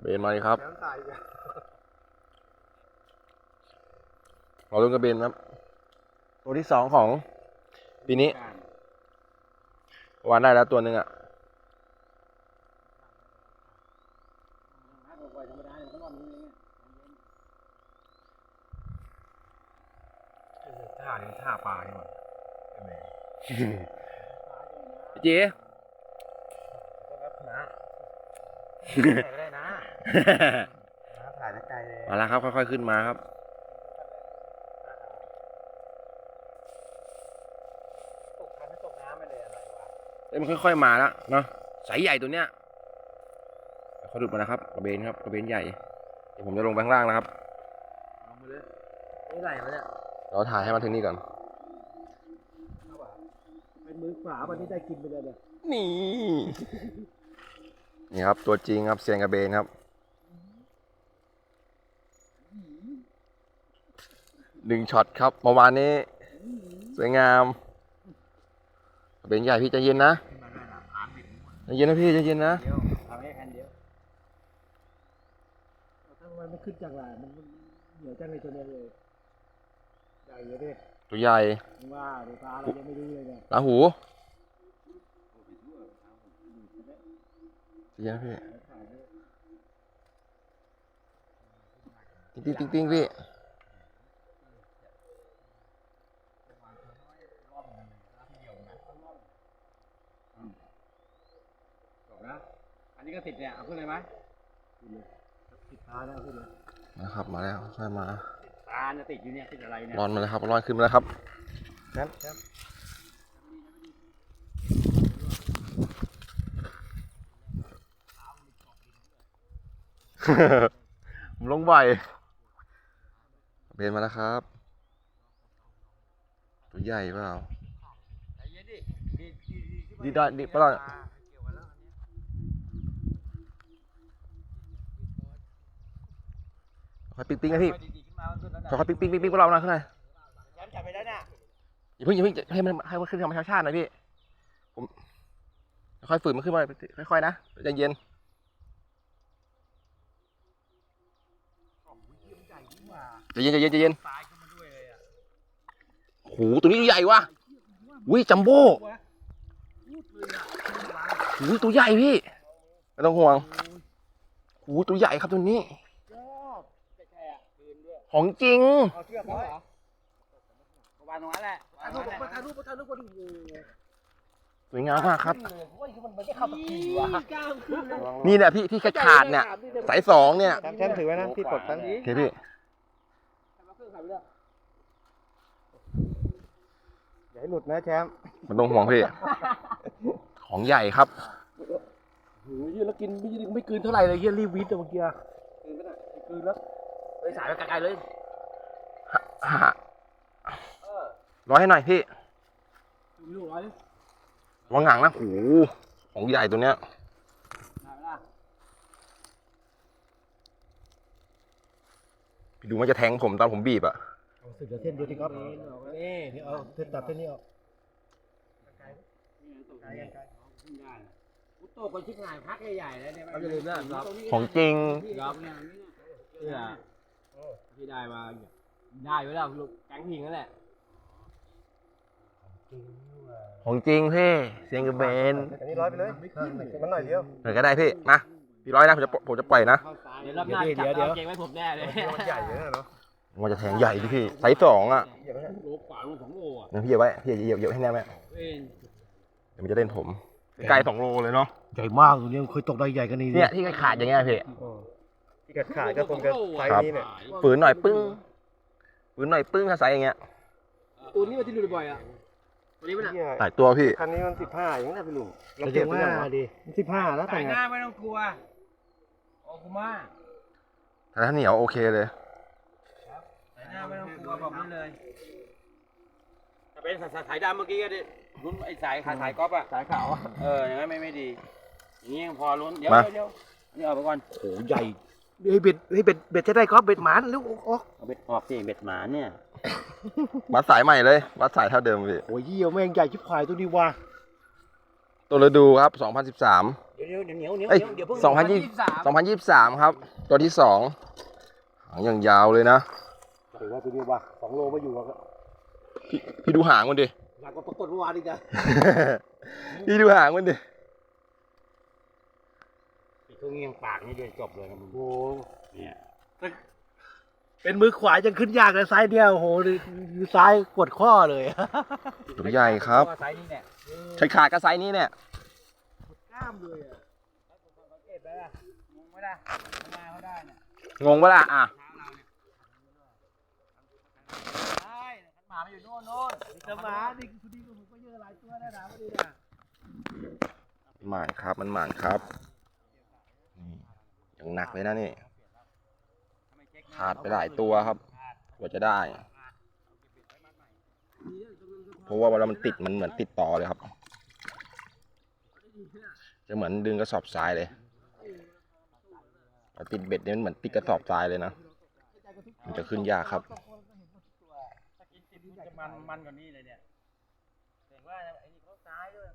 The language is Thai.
เบนมาเลยครับ น้ำตายจ้ะรอลุ้นกระเบนครับ ตัวที่สองของ ปีนี้วานได้แล้วตัวหนึ่งอะท่านี้ท่าปลานี่หว่าไอ้แม่เจ๊ก็ครับนะก็ได้นะนะ ถ่ายนักใจเลยมาแล้วครับ ค่อยๆขึ้นมาครับ ตกคันไม่ตกน้ำไม่เลยอะไรวะเอ้ยมันค่อยๆมาแล้วเนาะสายใหญ่ตัวเนี้ยเขาดุดมานะครับกระเบนครับกระเบนใหญ่เดี๋ยวผมจะลงไปข้างล่างนะครับลงมาเลยนี่ไหลมาเนี่ยเราถ่ายให้มันถึงนี่ก่อนเป็นมือขวาวันนี้ได้กินไปเลยเนี่ย นี่ นี่ครับตัวจริงครับเซียนกระเบนครับ หนึ่งช็อตครับเมื่อวานนี้ สวยงามกระเบนใหญ่พี่ใจเย็นนะใจเย็นนะพี่ใจเย็นนะเดียวทำให้คันเดียวถ้ามันไม่ขึ้นจากหลายมันเหนียวจังเลยตัวเนี้ยเลยใหญ่เลยดิตัวใหญ่ว่าดูตาเรายังไม่รู้เลยเนี่ยลาหูใจเย็นนะพี่ติ๊งติ๊งติ๊งติ๊งพี่ จบนะอันนี้ก็ติด เนี่ยเอาขึ้นเลยไหมติดตาแล้วขึ้นเลยนะครับมาแล้วค่อยมาตาจะติดอยู่เนี่ยติดอะไรเนี่ยร้อนมาแล้วครับร้อนขึ้นมาแล้วครับแชมป์แชมป์ผมลงบ่อยเบนมาแล้วครับ ตัวใหญ่เปล่าใจเย็นดิดีดีดีดีได้ดีเปล่า เกี่ยวกันแล้วอันเนี้ย ค่อยปิ๊งปิ๊งนะพี่ค่อยดีๆขึ้นมาขึ้นแล้วนะค่อยปิ๊งปิ๊งปิ๊งปิ๊งพวกเราหน่อยขึ้นหน่อยแชมป์จับไปแล้วเนี่ยอย่าเพิ่งอย่าเพิ่งให้มันให้มันขึ้นธรรมชาติหน่อยพี่ผมค่อยฝืนมันขึ้นมาค่อยๆนะใจเย็นใจเย็นใจเย็นใจเย็นตายขึ้นมาด้วยเลยอะโอ้โหตัวนี้ใหญ่ว่ะวิจัมโบ้พูดเลยอะโอ้โหตัวใหญ่พี่ไม่ต้องห่วงโอ้โหตัวใหญ่ครับตัวนี้ ชอบแช่อะคืนด้วย ของจริงเอาเชือกเขาเหรอประมาณตรงนั้นแหละถ่ายรูปถ่ายรูปถ่ายรูปคนดูสวยงามมากครับโอ้ยมันไม่ได้เข้าตะกี้วะกล้ามขึ้นเลยนี่แหละพี่ที่ขาดๆเนี่ยสายสองเนี่ยแชมป์แชมป์ถือไว้นะพี่กดตั้งโอเคพี่อย่าให้หลุดนะแชมป์มันต้องห่วงพี่ ของใหญ่ครับโอ้ยแล้วกินไม่ไม่กืนเท่าไหร่เลยเฮียรีบวิทย์เมื่อกี้กืนก็ได้กืนแล้วไป สายไปไกลๆเลยฮะร้อยให้หน่อยพี่มีลูกร้อยดิวางหงังนะโอ้โหของใหญ่ตัวเนี้ย ได้ไหมล่ะพี่ดูมันจะแทงผมตอนผมบีบอะเอาสึกเส้นเดียวที่ก๊อฟนี่นี่เอาเส้นตัดเส้นนี้ออกโตกว่าชิบหายพักใหญ่ๆแล้วเนี่ยอย่าลืมนะของจริงล็อกเนี่ยเนี่ย ที่ได้มาได้ไว้แล้วลูกแก๊งพิงนั่นแหละของจริงพี่เสียงกระเบนอันนี้ร้อยไปเลยมันหน่อยเดียวเหมือนก็ได้พี่มาพี่ร้อยนะผมจะผมจะปล่อยนะเดี๋ยวรอบหน้าจับเอาเก่งไว้ผมแน่เลยมันใหญ่เลยนะเนาะมันจะแทงใหญ่ดิพี่ไซส์สองอะโลกว่าโลสองโลอะเดี๋ยวพี่เหยียบไว้พี่เหยียบเหยียบให้แน่ไหมเว้ยเดี๋ยวมันจะเล่นผมไกลสองโลเลยเนาะใหญ่มากตัวนี้เคยตกได้ใหญ่กันนี่เนี่ยที่ขาดอย่างเงี้ยพี่ ที่กัดขาดก็คงจะไซส์นี้เนี่ยฝืนหน่อยปึ้งฝืนหน่อยปึ้งถ้าไซส์อย่างเงี้ยตัวนี้มาที่ดูบ่อยอะตัวนี้มันอะเนี่ยหลายตัวพี่ คันนี้มันสิบห้าอย่างนี้นะพี่ลุงเราเก็บไว้ยังวะดิสิบห้าแล้วแต่สายไงหน้าไม่ต้องกลัวโอ้คุมาแต่ถ้าเหนียวโอเคเลยสายหน้าไม่ต้องกลัวบอกนี่เลยถ้าเป็นสายสายดำเมื่อกี้ก็ดิลุ้นไอ้สายขาสายก๊อฟอะสายขาวอะเอออย่างนั้นไม่ไม่ดีอย่างนี้ยังพอลุ้นเดี๋ยวมาเดี๋ยวเดี๋ยวนี่เอาไปก่อนโอ้ใหญ่ เฮ้ยเบ็ดเฮ้ยเบ็ดเบ็ดจะได้ก็เบ็ดหมานลูกออกเอาเบ็ดออกสิเบ็ดหมาเนี่ยวัดสายใหม่เลย วัดสายเท่าเดิมพี่โอ้ยเยี่ยแม่งใหญ่ชิบหายตัวนี้ว่ะตัวฤดูครับ 2013เดี๋ยวเดี๋ยวเดี๋ยวเหนียวเหนียวเอ้ยเดี๋ยวเพิ่ง2020 2023 ครับ ตัวที่สองหางอย่างยาวเลยนะถือว่าตัวนี้ว่าสองโลไม่อยู่อะพี่พี่ดูหางมันดิหนักกว่าปรากฏเมื่อวานอีกอะพี่ดูหางมันดิ อีกตัวเงี้ยงปากนี่เดียวจบเลยนะมึงโอ้โหเนี่ยเป็นมือขวายังขึ้นยากเลยซ้ายเนี่ยโอ้โหมือซ้ายกดข้อเลย ตัวใหญ่ครับตัวไซส์นี่เนี่ยใช้ขาดกระไซนี้เนี่ย กล้ามเลยอะสังเกตไปล่ะงงไหมล่ะมาเขาได้เนี่ยงงปะล่ะอะ เท้าเราเนี่ยใช่ขันหมามาอยู่โน่นโน่นสมาดิคุณดีกับผมก็เยอะหลายตัวนะนะไม่ดีนะหมานครับ มันหมานครับ ยังหนักเลยนะนี่ขาดไปหลายตัวครับกว่าจะได้ เพราะว่าเวลามันติดมันเหมือนติดต่อเลยครับ จะเหมือนดึงกระสอบทรายเลยพอติดเบ็ดเนี่ยมันเหมือนติดกระสอบทรายเลยนะมันจะขึ้นยากครับถ้ากินติดมันจะมันมันกว่านี้เลยเนี่ยเห็นว่าไอ้นี่เขาซ้ายด้วย